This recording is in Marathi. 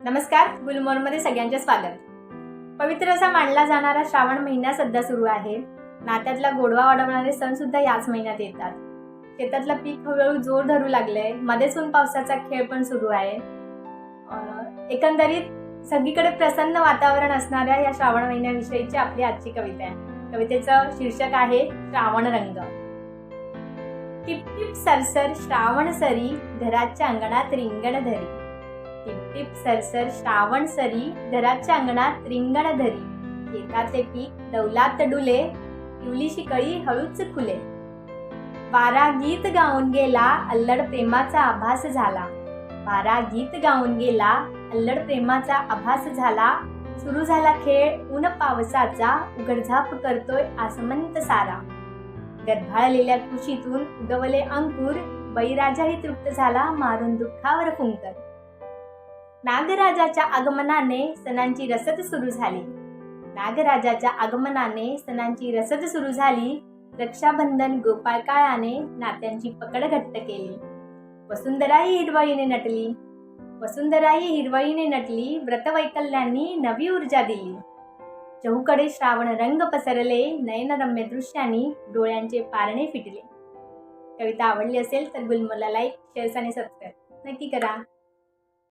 नमस्कार गुलमोरमध्ये सगळ्यांचे स्वागत. पवित्र असा मानला जाणारा श्रावण महिना सध्या सुरू आहे. नात्यातला गोडवा वाढवणारे सण सुद्धा याच महिन्यात येतात. शेतातलं पीक हळूहळू जोर धरू लागलंय मध्येच ऊन पावसाचा खेळ पण सुरू आहे. एकंदरीत सगळीकडे प्रसन्न वातावरण असणाऱ्या या श्रावण महिन्याविषयीची आपली आजची कविता आहे. कवितेचं शीर्षक आहे श्रावण रंग. टिप टिप सरसर श्रावण सरी घराच्या अंगणात रिंगण धरी. टिप टिप सरसर श्रावण सरी घराच्या अंगणात रिंगण धरी. शेताचे पीक डौलात डुले पिवलीशी कळी हळूच खुले बारा गीत गाऊन गेला अल्लड प्रेमाचा आभास झाला. बारा गीत गाऊन गेला अल्लड प्रेमाचा आभास झाला. सुरू झाला खेळ ऊन पावसाचा उघडझाप करतोय आसमंत सारा. गर्भाळलेल्या कुशीतून उगवले अंकुर बळीराजाही तृप्त झाला मारून दुःखावर फुंकर. नागराजाच्या आगमनाने सणांची रसद सुरू झाली. नागराजाच्या आगमनाने सणांची रसद सुरू झाली. रक्षाबंधन गोपाळकाळाने नात्यांची पकड घट्ट केली. वसुंधराही हिरवळीने नटली. वसुंधराही हिरवळीने नटली. व्रतवैकल्यांनी नवी ऊर्जा दिली. चहूकडे श्रावण रंग पसरले. नयनरम्य दृश्यांनी डोळ्यांचे पारणे फिटले. कविता आवडली असेल तर गुलमोला लाईक शेअर्स आणि सबस्क्राईब नक्की करा.